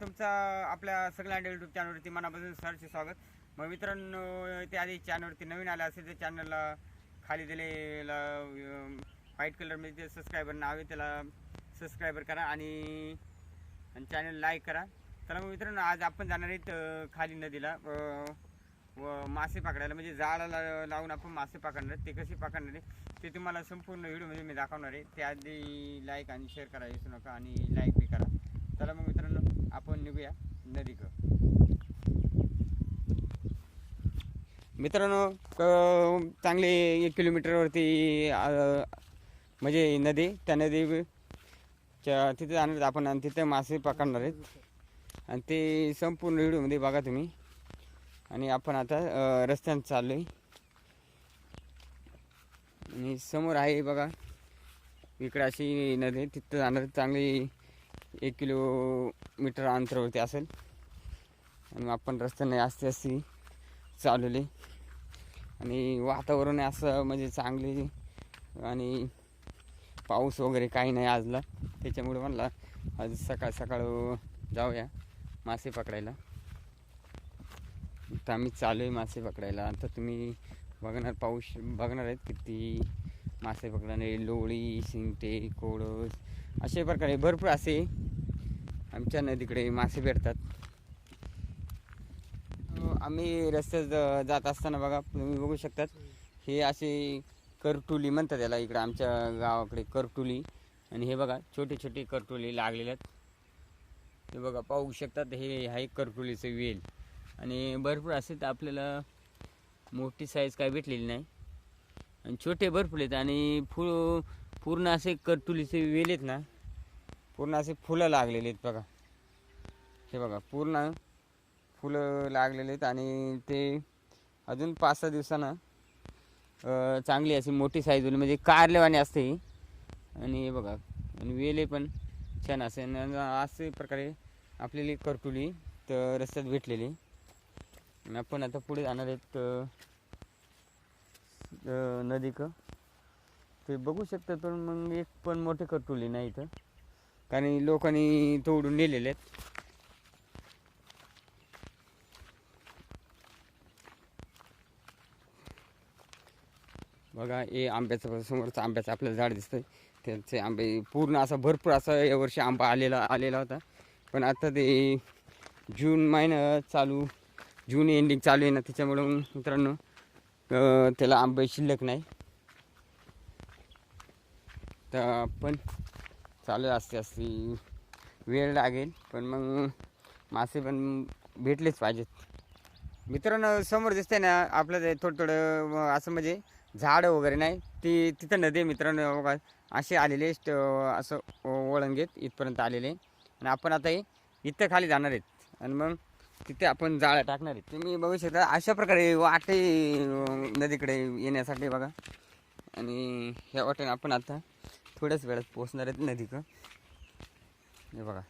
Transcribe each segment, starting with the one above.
तुमचा आपल्या सगळ्या यूट्यूब चॅनलवरती मनापासून सरचे स्वागत. मग मित्रांनो ते आधी चॅनलवरती नवीन आले असेल तर चॅनलला खाली दिलेला व्हाईट कलरमध्ये जे सबस्क्रायबर नाव आहे त्याला सबस्क्रायबर करा आणि आणि चॅनल लाईक करा. तर मग मित्रांनो आज आपण जाणार आहेत खाली नदीला. व मासे पकडायला. म्हणजे जाळाला लावून आपण मासे पकडणार ते कसे पकडणार आहे ते तुम्हाला संपूर्ण व्हिडिओमध्ये मी दाखवणार आहे. त्याआधी लाईक आणि शेअर करा विसरू नका आणि लाईक बी करा. चला मग मित्रांनो आपण निघूया नदीकडं. मित्रांनो चांगली चांगले एक किलोमीटरवरती म्हणजे नदी त्या नदी तिथे जाणार आपण आणि तिथे मासे पकडणार आहेत. आणि ते संपूर्ण व्हिडिओमध्ये बघा तुम्ही. आणि आपण आता अं, रस्त्याने चाललो आहे आणि समोर आहे बघा इकडे अशी नदी तिथं जाणार चांगली एक किलोमीटर अंतरावरती असेल. आणि आपण रस्त्याने असते अशी चालवले. आणि वातावरण आहे असं म्हणजे चांगले आणि पाऊस वगैरे काही नाही आजला. त्याच्यामुळे म्हणला आज सकाळ सकाळ जाऊया मासे पकडायला. तर आम्ही चालू आहे मासे पकडायला. आता तुम्ही बघणार पाऊस बघणार आहेत किती मासे पकडाने लोळी शिंगटे कोळस अशा प्रकारे भरपूर असे आमच्या नदीकडे मासे भेटतात. आम्ही रस्त्यात जात असताना बघा तुम्ही बघू शकतात हे असे करटुली म्हणतात याला इकडं आमच्या गावाकडे करटुली. आणि हे बघा छोटे छोटे करटुली लागलेले आहेत. हे बघा पाहू शकतात हे आहे करटुलीचं वेल. आणि भरपूर असे तर आपल्याला मोठी साईज काय भेटलेली नाही. आणि छोटे भरपूर आहेत आणि फुल पूर्ण असे करतुलीचे वेल आहेत ना पूर्ण असे फुलं लागलेले आहेत बघा हे बघा पूर्ण फुलं लागलेले आहेत आणि ते अजून पाच सहा दिवसानं चांगली अशी मोठी साईज होईल म्हणजे कारलेवाणी असते ही. आणि हे बघा आणि वेले पण छान असे असे प्रकारे आपल्याला करटुली तर रस्त्यात भेटलेली आणि आपण आता पुढे जाणार आहेत नदीक. ते बघू शकता पण मग एक पण मोठे कटुली नाही इथं. कारण लोकांनी तोडून नेलेले आहेत. बघा हे आंब्याचं समोरचं आंब्याचं आपल्याला झाड दिसतंय. त्याचे आंबे पूर्ण असा भरपूर असा यावर्षी आंबा आलेला आलेला होता. पण आता ते जून महिना चालू जून एंडिंग चालू आहे ना त्याच्यामुळं मित्रांनो त्याला आंबे शिल्लक नाही. तर पण चालू असते असती. वेळ लागेल पण मग मासे पण भेटलेच पाहिजेत. मित्रांनो समोर दिसते ना आपलं ते थोडं थोडं असं म्हणजे झाडं वगैरे नाही ती तिथं नदी मित्रांनो असे आलेले स्ट असं वळण घेत इथपर्यंत आलेले. आणि आपण आता हे इथं खाली जाणार आहेत. आणि मग तिथे आपण जाळं टाकणार आहेत तुम्ही बघू शकता अशा प्रकारे वाटे नदीकडे येण्यासाठी बघा. आणि ह्या वाटेने आपण आता थोड्याच वेळात पोहोचणार आहेत नदीकडं. हे बघा.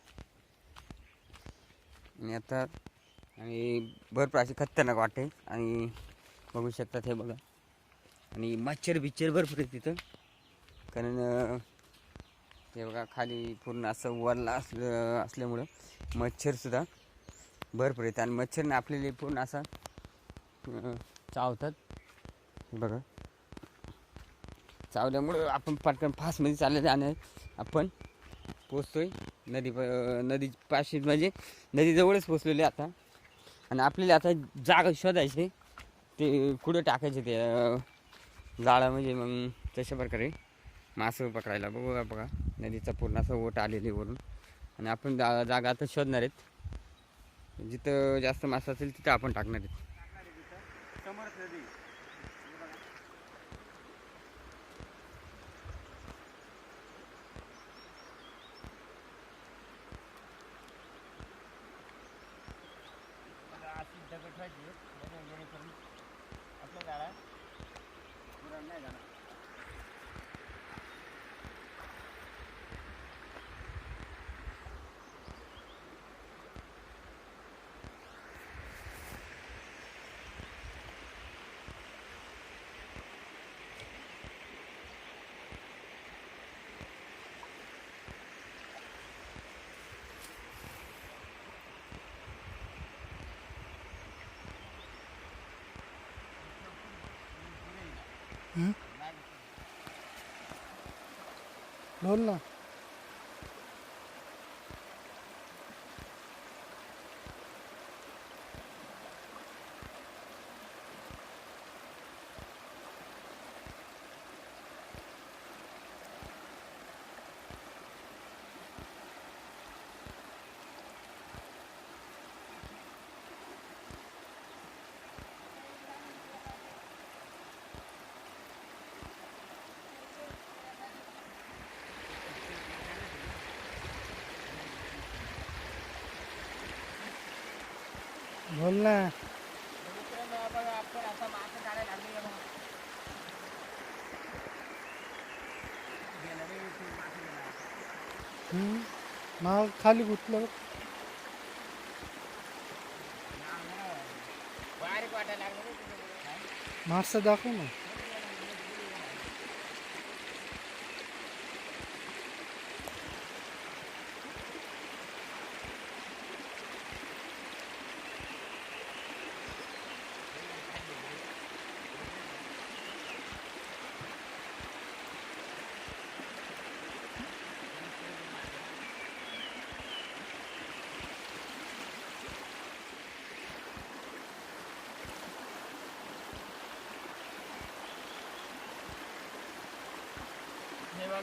आणि आता आणि भरपूर अशी खतरनाक वाटे आणि बघू शकतात हे बघा. आणि मच्छर बिच्छर भरपूर आहे तिथं. कारण हे ते बघा खाली पूर्ण असं वरला असलं असल्यामुळं मच्छरसुद्धा भरपूर आहेत. आणि मच्छरने आपल्याला पूर्ण असा चावतात. बघा. चावल्यामुळं आपण पटकन फास्टमध्ये चालले आणि आपण पोचतोय नदी नदी पाशी म्हणजे नदीजवळच पोचलेले आता. आणि आपल्याला आता जागा शोधायचे. ते कुठं टाकायचे ते जाळं म्हणजे मग तशा प्रकारे मासं पकडायला. बघू बघा. नदीचा पूर्ण असं ओट आलेली वरून. आणि आपण जा जागा आता शोधणार आहेत. जिथं जास्त मासा असेल तिथं आपण टाकणार आहे. समोरच गाडा पुरण नाही जाणार. हं? बोल ना बोल ना बघा आपण आता मासे काढायला लागले बघा गेलं रे ते मासे बोल ना. माग खाली गुतलं. बघ. मासा दाखव ना.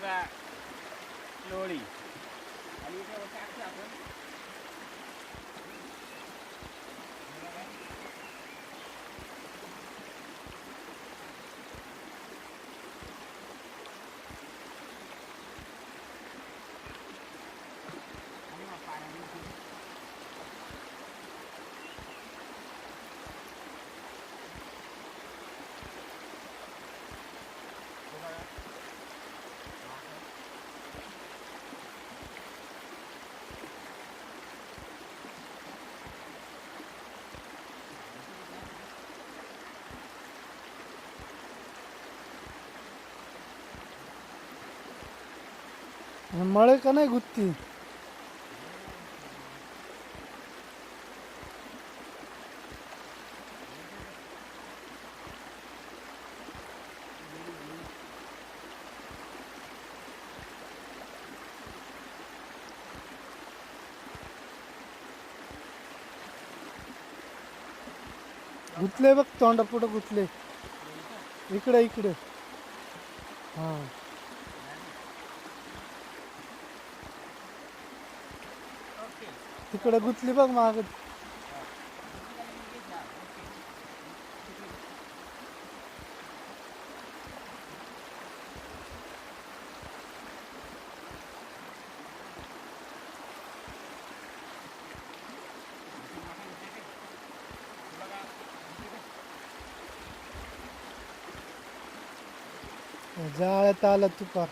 हे बघा लोळी आणि इथे बघा टाकतो आपण हे बघा. आणि मग पाण्यामध्ये ते- हे बघा. मासे. आणि मळे का नाही गुत्ती? गुतले बघ तोंडा पुढं गुतले. इकडे इकडे. हा. तिकडे गुतली बघ माग. जाळ्यात आला तुपार.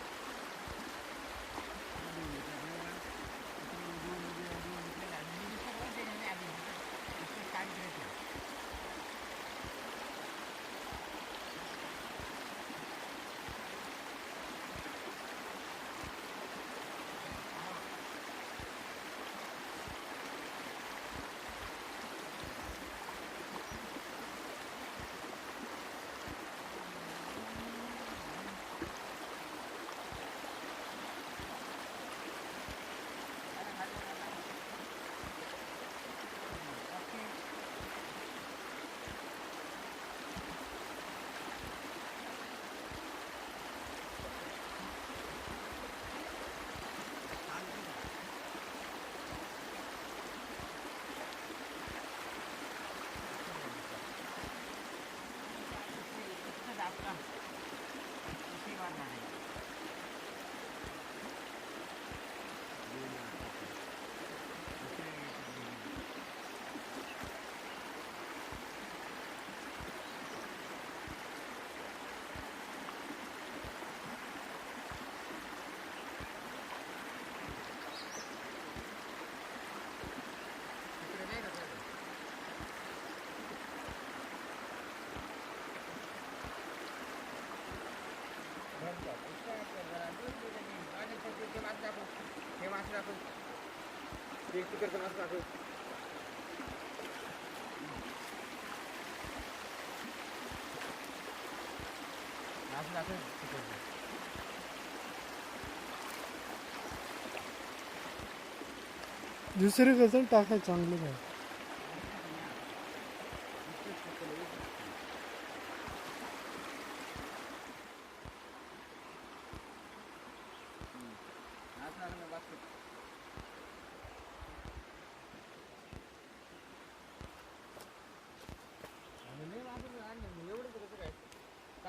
दुसरी कसं टाकायचं चांगलं काय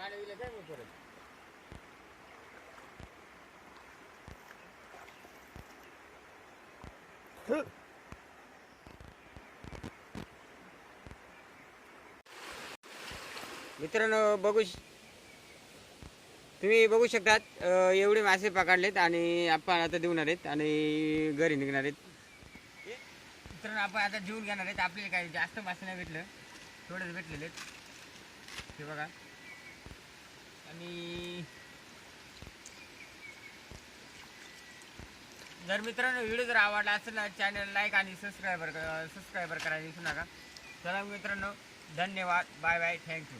काढे काय मग परत? मित्रांनो बघू तुम्ही बघू शकतात अ, एवढे मासे पकडलेत आणि आपण आता देऊन आहेत आणि घरी निघणार आहेत. मित्रांनो आपण आता जेवून घेणार आहेत. आपल्याला काही जास्त मासे नाही भेटलं. थोडेच भेटलेले आहेत. हे बघा. आणि जर मित्रांनो व्हिडिओ जर आवडला असेल ना चॅनल लाईक आणि सबस्क्रायबर सबस्क्रायबर करायला विसरू नका. चला मित्रांनो धन्यवाद. Bye bye thank you